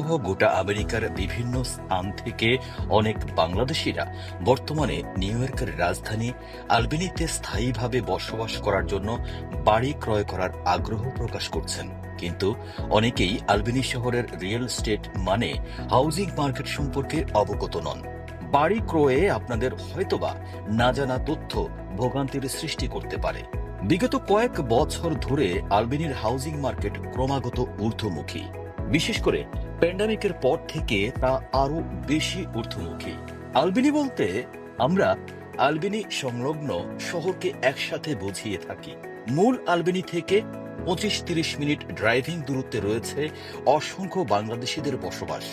সহ গোটা আমেরিকার বিভিন্ন স্থান থেকে অনেক বাংলাদেশিরা বর্তমানে নিউ ইয়র্কের রাজধানী আলবেনিতে স্থায়ীভাবে বসবাস করার জন্য বাড়ি ক্রয় করার আগ্রহ প্রকাশ করছেন। কিন্তু অনেকেই আলবেনি শহরের রিয়েল স্টেট মানে হাউজিং মার্কেট সম্পর্কে অবগত নন। বাড়ি ক্রয়ে আপনাদের হয়তোবা না জানা তথ্য ভোগান্তির সৃষ্টি করতে পারে। বিগত কয়েক বছর ধরে আলবেনির হাউজিং মার্কেট ক্রমাগত ঊর্ধ্বমুখী। বিশেষ করে প্যান্ডামিকের পর থেকে তা আরও বেশি ঊর্ধ্বমুখী। আলবিনি বলতে আমরা আলবেনি সংলগ্ন শহরকে একসাথে বুঝিয়ে থাকি। মূল আলবেনি থেকে পঁচিশ তিরিশ মিনিট ড্রাইভিং দূরত্বে রয়েছে অসংখ্য বাংলাদেশিদের বসবাস।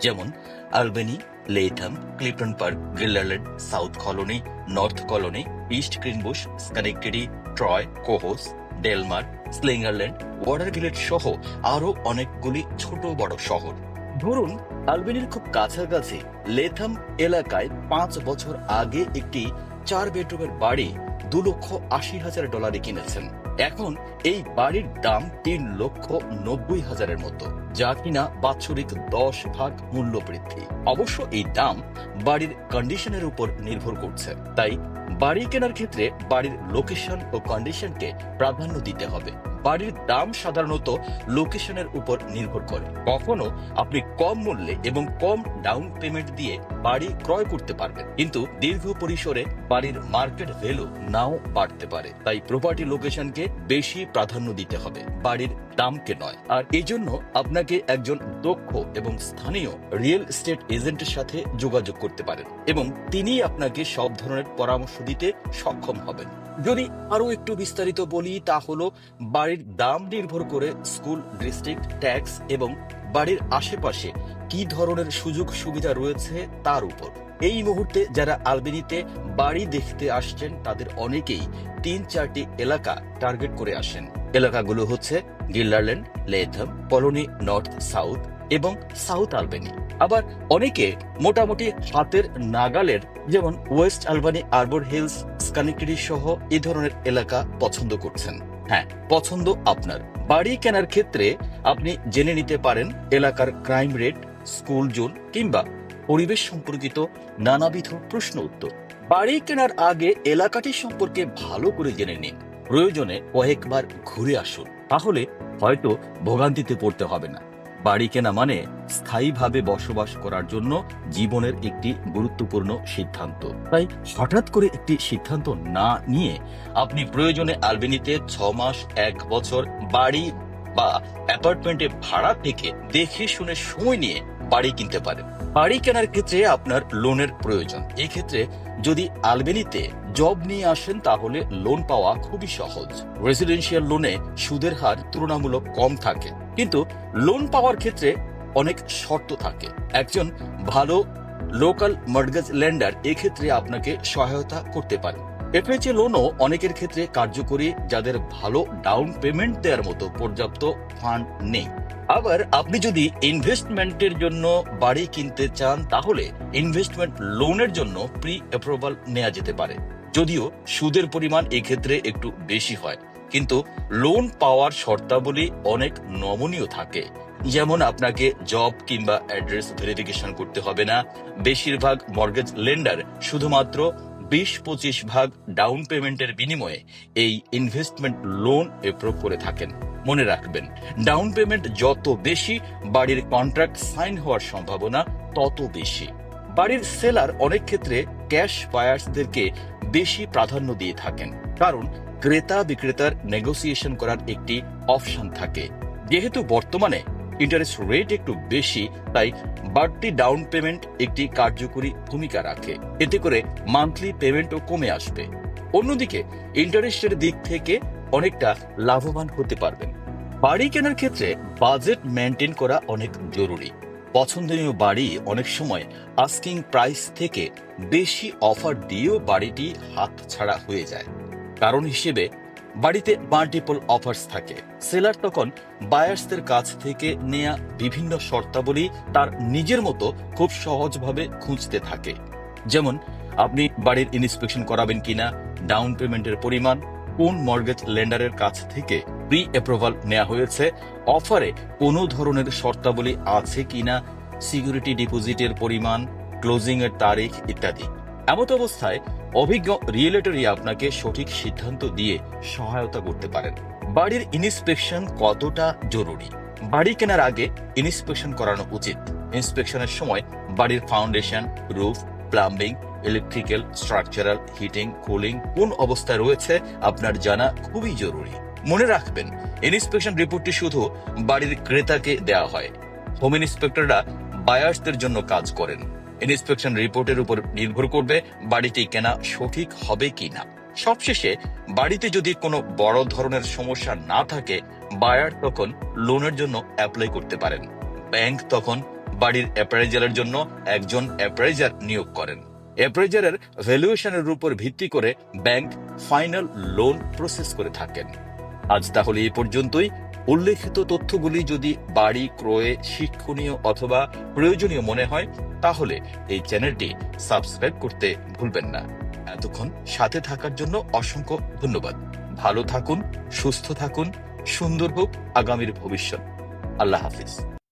যেমন Albany Latham Clifton Park Guilderland South Colonie North Colonie East Greenbush Schenectady Troy Cohoes Delmar Slingerlands Watervliet সহ আরও অনেকগুলি ছোট বড় শহর। ধরুন, আলবেনির খুব কাছাকাছি লেথাম এলাকায় পাঁচ বছর আগে একটি চার বেডরুমের বাড়ি দু লক্ষ আশি হাজার ডলারে কিনেছেন। এখন এই বাড়ির দাম তিন লক্ষ নব্বই হাজারের মতো, যা কিনা বাৎসরিক দশ ভাগ মূল্য বৃদ্ধি। অবশ্য এই দাম বাড়ির কন্ডিশনের উপর নির্ভর করছে। তাই বাড়ি কেনার ক্ষেত্রে বাড়ির লোকেশন ও কন্ডিশনকে প্রাধান্য দিতে হবে। বাড়ির দাম সাধারণত লোকেশনের উপর নির্ভর করে। কখনো আপনি কম মূল্যে এবং কম ডাউন পেমেন্ট দিয়ে বাড়ি ক্রয় করতে পারবেন। কিন্তু দীর্ঘ পরিসরে বাড়ির মার্কেট ভ্যালু নাও বাড়তে পারে। তাই প্রপার্টি লোকেশনকে বেশি প্রাধান্য দিতে হবে। বাড়ির দামকে নয়। আর এই জন্য আপনাকে একজন দক্ষ এবং স্থানীয় রিয়েল এস্টেট এজেন্টের সাথে যোগাযোগ করতে পারেন এবং তিনি আপনাকে সব ধরনের পরামর্শ দিতে সক্ষম হবেন। যদি আরও একটু বিস্তারিত বলি, তা হলো বাড়ির দাম নির্ভর করে স্কুল, ডিস্ট্রিক্ট, ট্যাক্স এবং বাড়ির আশেপাশে কি ধরনের সুযোগ সুবিধা রয়েছে তার উপর। এই মুহূর্তে যারা আলবেনিতে বাড়ি দেখতে আসছেন, তাদের অনেকেই তিন চারটি এলাকা টার্গেট করে আসেন। এলাকাগুলো হচ্ছে Guilderland, Latham Colonie North, South এবং সাউথ আলবেনি। আবার অনেকে মোটামুটি হাতের নাগালের, যেমন West Albany Arbor Hills Schenectady সহ এ ধরনের এলাকা পছন্দ করছেন। হ্যাঁ পছন্দ আপনার। বাড়ি কেনার ক্ষেত্রে আপনি জেনে নিতে পারেন এলাকার ক্রাইম রেট, স্কুল জোন কিংবা পরিবেশ সম্পর্কিত নানাবিধ প্রশ্ন উত্তর। বাড়ি কেনার আগে এলাকাটি সম্পর্কে ভালো করে জেনে নিন। প্রয়োজনে কয়েকবার ঘুরে আসুন। তাহলে হয়তো ভোগান্তিতে পড়তে হবে না। বাড়ি কেনা মানে স্থায়ীভাবে বসবাস করার জন্য জীবনের একটি গুরুত্বপূর্ণ সিদ্ধান্ত। তাই হঠাৎ করে একটি সিদ্ধান্ত না নিয়ে আপনি প্রয়োজনে আলবেনিতে ছ মাস, এক বছর বাড়ি বা অ্যাপার্টমেন্টে ভাড়া থেকে দেখে শুনে সময় নিয়ে বাড়ি কিনতে পারেন। বাড়ি কেনার ক্ষেত্রে আপনার লোনের প্রয়োজন। এক্ষেত্রে যদি আলবেনিতে জব নিয়ে আসেন, তাহলে লোন পাওয়া খুবই সহজ। রেসিডেন্সিয়াল লোনে সুদের হার তুলনামূলক কম থাকে। কিন্তু লোন পাওয়ার ক্ষেত্রে অনেক শর্ত থাকে। একজন ভালো লোকাল মর্গেজ ল্যান্ডার এক্ষেত্রে আপনাকে সহায়তা করতে পারে। এফএচএ লোনও অনেকের ক্ষেত্রে কার্যকরী, যাদের ভালো ডাউন পেমেন্ট দেওয়ার মতো পর্যাপ্ত ফান্ড নেই। আবার আপনি যদি ইনভেস্টমেন্টের জন্য বাড়ি কিনতে চান, তাহলে ইনভেস্টমেন্ট লোনের জন্য প্রি অ্যাপ্রুভাল নেওয়া যেতে পারে। যদিও সুদের পরিমাণ এক্ষেত্রে একটু বেশি হয়, কিন্তু লোন পাওয়ার শর্তাবলী অনেক নমনীয় থাকে। যেমন আপনাকে জব কিংবা অ্যাড্রেস ভেরিফিকেশন করতে হবে না। বেশিরভাগ মর্গেজ লেন্ডার শুধুমাত্র বিশ পঁচিশ ভাগ ডাউন পেমেন্টের বিনিময়ে এই ইনভেস্টমেন্ট লোন এপ্রুভ করে থাকেন। মনে রাখবেন ডাউন পেমেন্ট যত বেশি, বাড়ির কন্ট্রাক্ট সাইন হওয়ার সম্ভাবনা তত বেশি। বাড়ির সেলার অনেক ক্ষেত্রে ক্যাশ বায়ার্সদেরকে বেশি প্রাধান্য দিয়ে থাকেন। কারণ ক্রেতা বিক্রেতার নেগোসিয়েশন করার একটি অপশন থাকে। যেহেতু বর্তমানে ইন্টারেস্ট রেট একটু বেশি, তাই বাড়তি ডাউন পেমেন্ট একটি কার্যকরী ভূমিকা রাখে। এতে করে মান্থলি পেমেন্টও কমে আসবে। অন্যদিকে ইন্টারেস্টের দিক থেকে অনেকটা লাভবান হতে পারবেন। বাড়ি কেনার ক্ষেত্রে বাজেট মেনটেন করা অনেক জরুরি। পছন্দনীয় বাড়ি অনেক সময় আস্কিং প্রাইস থেকে বেশি অফার দিয়েও বাড়িটি হাত ছাড়া হয়ে যায়। কারণ হিসেবে বাড়িতে মাল্টিপল অফার্স থাকে। সেলার তখন বায়ার্সদের কাছ থেকে নেয়া বিভিন্ন শর্তাবলী তার নিজের মতো খুব সহজভাবে খুঁজতে থাকে। যেমন, আপনি বাড়ির ইন্সপেকশন করাবেন কিনা ডাউন পেমেন্টের পরিমাণ, কোন মর্গেজ লেন্ডারের কাছ থেকে প্রি অ্যাপ্রুভাল নেওয়া হয়েছে অফারে কোনো ধরনের শর্তাবলী আছে কিনা সিকিউরিটি ডিপোজিটের পরিমাণ ক্লোজিং এর তারিখ ইত্যাদি। এমত অবস্থায় অভিজ্ঞ রিয়েলেটরই আপনাকে সঠিক সিদ্ধান্ত দিয়ে সহায়তা করতে পারেন। বাড়ির ইন্সপেকশন কতটা জরুরি? বাড়ি কেনার আগে ইন্সপেকশন করানো উচিত। ইন্সপেকশনের সময় বাড়ির foundation, roof, plumbing, electrical, structural, heating, cooling কোন অবস্থায় রয়েছে আপনার জানা খুবই জরুরি। মনে রাখবেন, ইন্সপেকশন রিপোর্টটি শুধু বাড়ির ক্রেতাকে দেওয়া হয়। হোম ইন্সপেক্টররা বায়ার্সদের জন্য কাজ করেন। ইন্সপেকশন রিপোর্টের উপর নির্ভর করবে বাড়িটি কেনা সঠিক হবে কিনা। সবশেষে, বাড়িতে যদি কোনো বড় ধরনের সমস্যা না থাকে, বায়ার তখন লোনের জন্য অ্যাপ্লাই করতে পারেন। ব্যাংক তখন বাড়ির অ্যাপ্রাইজারের জন্য একজন অ্যাপ্রাইজার নিয়োগ করেন। অ্যাপ্রাইজারের ভ্যালুয়েশনের উপর ভিত্তি করে ব্যাংক ফাইনাল লোন প্রসেস করে থাকেন। আজ তাহলে এই পর্যন্তই। উল্লেখিত তথ্যগুলি যদি বাড়ি, ক্রয়ে, শিক্ষণীয় অথবা প্রয়োজনীয় মনে হয়, তাহলে এই চ্যানেলটি সাবস্ক্রাইব করতে ভুলবেন না। এতক্ষণ সাথে থাকার জন্য অসংখ্য ধন্যবাদ। ভালো থাকুন, সুস্থ থাকুন, সুন্দর হোক আগামীর ভবিষ্যৎ। আল্লাহ হাফিজ।